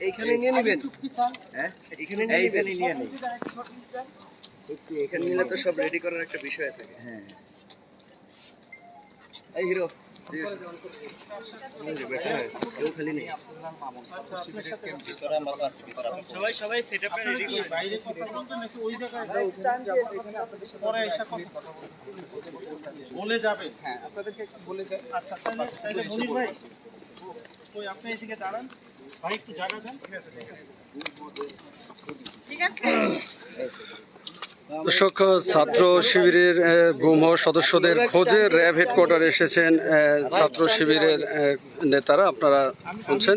এইখানে নিয়ে নেবেন? হ্যাঁ? এখানে নিয়ে নেবেন? নিয়ে নেই এখানে নিলে তো সব রেডি করার একটা বিষয় থাকে। হ্যাঁ। এই হিরো। কেউ খালি নেই সবাই সবাই সেটআপটা রেডি করে বাইরে কথা বলতে নাকি ওই জায়গায় পরে এসে কথা বলে যাবে। হ্যাঁ আপনাদেরকে বলে যাই। আচ্ছা তাহলে তাহলে মনির ভাই ওই আপনি এদিকে দাঁড়ান। ভাই একটু জায়গা দেন। দর্শক ছাত্র শিবিরের গুম হওয়া সদস্যদের খোঁজে র্যাব হেডকোয়ার্টারে এসেছেন ছাত্র শিবিরের নেতারা। আপনারা শুনছেন?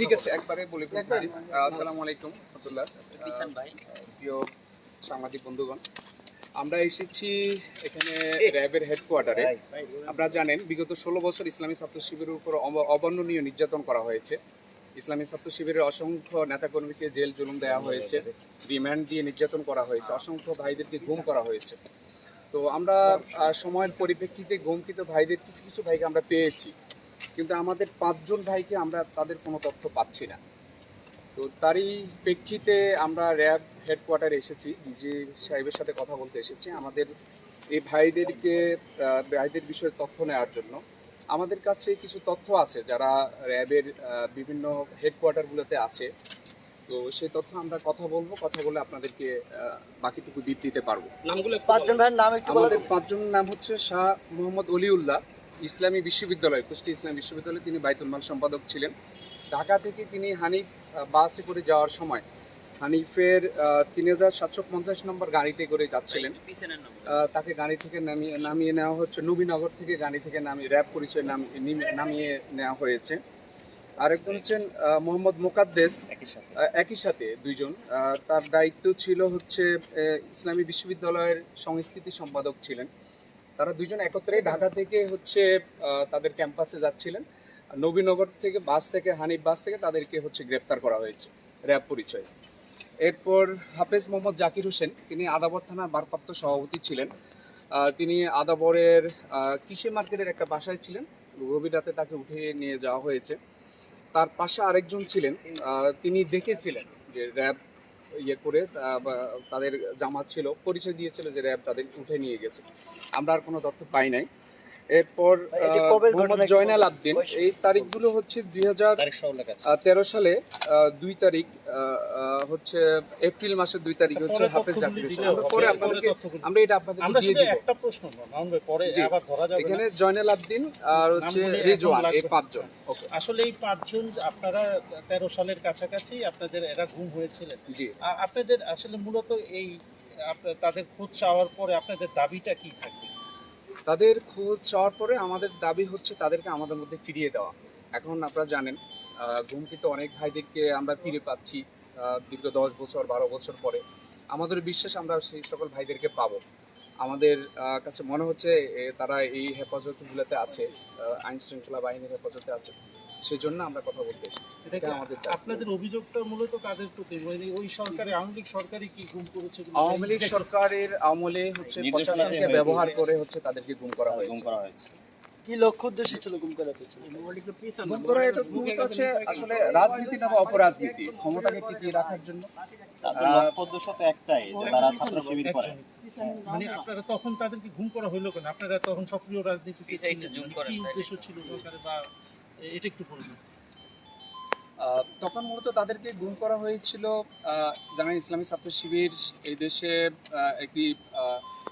ঠিক আছে একবারে বলে আসসালামু আলাইকুম প্রিয় সাংবাদিক বন্ধুগণ। আমরা এসেছি এখানে র্যাবের হেডকোয়ার্টারে আপনারা জানেন বিগত ষোলো বছর ইসলামী ছাত্র শিবিরের উপর অব- অবর্ণনীয় নির্যাতন করা হয়েছে। ইসলামী ছাত্র শিবিরের অসংখ্য নেতাকর্মীকে জেল জুলুম দেওয়া হয়েছে রিমান্ড দিয়ে নির্যাতন করা হয়েছে অসংখ্য ভাইদেরকে গুম করা হয়েছে। তো আমরা সময়ের পরিপ্রেক্ষিতে গুমকৃত ভাইদের কিছু কিছু ভাইকে আমরা পেয়েছি। কিন্তু আমাদের পাঁচজন ভাইকে আমরা তাদের কোনো তথ্য পাচ্ছি না। তো তারই প্রেক্ষিতে আমরা র্যাব হেডকোয়ার্টারে এসেছি ডিজি সাহেবের সাথে কথা বলতে এসেছি। আমাদের এই ভাইদেরকে আহ, ভাইদের বিষয়ে তথ্য নেওয়ার জন্য। আমাদের কাছে কিছু তথ্য আছে যারা র্যাবের বিভিন্ন হেডকোয়ার্টারগুলোতে আছে। তো সেই তথ্য আমরা কথা বলব কথা বলে আপনাদেরকে বাকিটুকু দিতে দিতে পারব। নামগুলো পাঁচজন ভাইয়ের নাম একটু আমাদের পাঁচজনের নাম হচ্ছে শাহ মোহাম্মদ অলিউল্লাহ ইসলামী বিশ্ববিদ্যালয় কুষ্টি ইসলামী বিশ্ববিদ্যালয়ে তিনি বাইতুল মাল সম্পাদক ছিলেন। ঢাকা থেকে তিনি হানিফ বাসে করে যাওয়ার সময় হানিফের তিন হাজার সাতশো পঞ্চাশ নম্বর গাড়িতে করে যাচ্ছিলেন। তাকে গাড়ি থেকে নামিয়ে নামিয়ে নেওয়া হচ্ছে। নবীনগর থেকে গাড়ি থেকে নামিয়ে র্যাব পরিচয় নাম নামিয়ে নেওয়া হয়েছে। আরেকজন হচ্ছেন মোহাম্মদ মোকাদ্দেস। একই সাথে। দুইজন। তার দায়িত্ব ছিল হচ্ছে ইসলামী বিশ্ববিদ্যালয়ের সংস্কৃতি সম্পাদক ছিলেন। তারা দুইজন একত্রে ঢাকা থেকে হচ্ছে তাদের ক্যাম্পাসে যাচ্ছিলেন। নবীনগর থেকে বাস থেকে, হানিফ বাস থেকে তাদেরকে হচ্ছে গ্রেপ্তার করা হয়েছে, র্যাব পরিচয়। এরপর হাফেজ মোহাম্মদ জাকির হোসেন, তিনি আদাবর থানার ভারপ্রাপ্ত সভাপতি ছিলেন। তিনি আদাবরের কৃষি মার্কেটের একটা বাসায় ছিলেন। গভীর রাতে তাকে উঠিয়ে নিয়ে যাওয়া হয়েছে। তার পাশে আরেকজন ছিলেন তিনি দেখেছিলেন যে র্যাব ইয়ে করে তাদের জামাত ছিল, পরিচয় দিয়েছিল যে র্যাব তাদের উঠে নিয়ে গেছে। আমরা আর কোনো তথ্য পাই নাই। এরপর কবের মোহাম্মদ জয়নাল আবদিন। এই তারিখগুলো হচ্ছে দুই হাজার তেরো সালে দুই তারিখ হচ্ছে এপ্রিল মাসের দুই তারিখ হচ্ছে হাফেজ জাকির পরে আপনাদেরকে আমরা এটা আপনাদেরকে আমরা দিয়ে দিব। একটা প্রশ্ন পরে আবার ধরা যাবে এখানে জয়নাল আবদিন আর হচ্ছে রেজওয়ান এই পাঁচজন। ওকে আসলে এই পাঁচজন আপনারা তেরো সালের কাছাকাছি আপনাদের এরা গুম হয়েছিলেন। জি। আপনাদের আসলে মূলত এই তাদের খোঁজ চাওয়ার পরে আপনাদের দাবিটা কি থাকবে? তাদের খোঁজ চাওয়ার পরে আমাদের দাবি হচ্ছে তাদেরকে আমাদের মধ্যে ফিরিয়ে দেওয়া। এখন আপনারা জানেন আহ, গুমকৃত অনেক ভাইদেরকে আমরা ফিরে পাচ্ছি দীর্ঘ দশ বছর বারো বছর পরে। আমাদের বিশ্বাস আমরা সেই সকল ভাইদেরকে পাবো। আমাদের কাছে মনে হচ্ছে তারা এই হেফাজতগুলোতে আছে আইন শৃঙ্খলা বাহিনীর হেফাজতে আছে। সেই জন্য আমরা কথা বলতে এসেছি। আমাদের আপনাদের অভিযোগটা মূলত কাদের প্রতি? মানে ওই সরকারি আওয়ামী লীগ সরকারি কি গুম করেছে আওয়ামী লীগ সরকারের আমলে হচ্ছে প্রশাসনকে ব্যবহার করে হচ্ছে তাদেরকে গুম করা হয়েছে। কি লক্ষ্য উদ্দেশ্য ছিল গুম করার পেছনে গুম করা এটা মূলত হচ্ছে আসলে রাজনীতি না অপরাজনীতি ক্ষমতাকে টিকিয়ে রাখার জন্য। মানে আপনারা তখন তাদেরকে করা হইল কেন? আপনারা তখন সক্রিয় রাজনীতি একটু ছিলেন। করেন, উদ্দেশ্য ছিল সরকারের বা এটা একটু বলবেন। তখন মূলত তাদেরকে গুম করা হয়েছিল জানেন ইসলামী ছাত্র শিবির এই দেশে একটি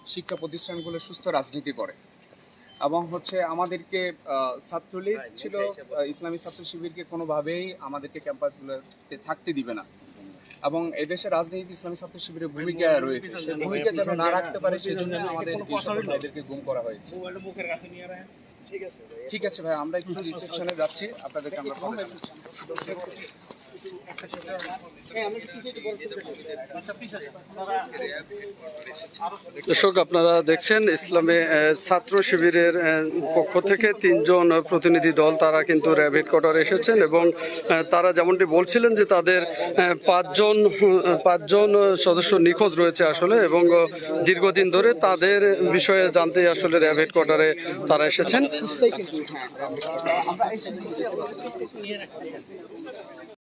শিক্ষা প্রতিষ্ঠানগুলো সুস্থ রাজনীতি করে। এবং হচ্ছে আমাদেরকে আহ, ছাত্রলীগ ছিল ইসলামী ছাত্র শিবিরকে কোনোভাবেই আমাদেরকে ক্যাম্পাসগুলোতে থাকতে দিবে না। এবং এদেশে রাজনীতি ইসলামী ছাত্র শিবিরের ভূমিকা রয়েছে। সেই ভূমিকা যেন না রাখতে পারে সেই জন্য আমাদের ভাইদেরকে গুম করা হয়েছে। ঠিক আছে ভাই আমরা একটু রিসেপশনে যাচ্ছি আপনাদেরকে আমরা দর্শক, আপনারা দেখছেন ইসলামে ছাত্র শিবিরের পক্ষ থেকে তিনজন প্রতিনিধি দল, তারা কিন্তু র্যাব হেডকোয়ার্টার এসেছেন এবং তারা যেমনটি বলছিলেন যে তাদের পাঁচজন পাঁচজন সদস্য নিখোঁজ রয়েছে আসলে এবং দীর্ঘদিন ধরে তাদের বিষয়ে জানতে আসলে র্যাব হেডকোয়ার্টারে তারা এসেছেন।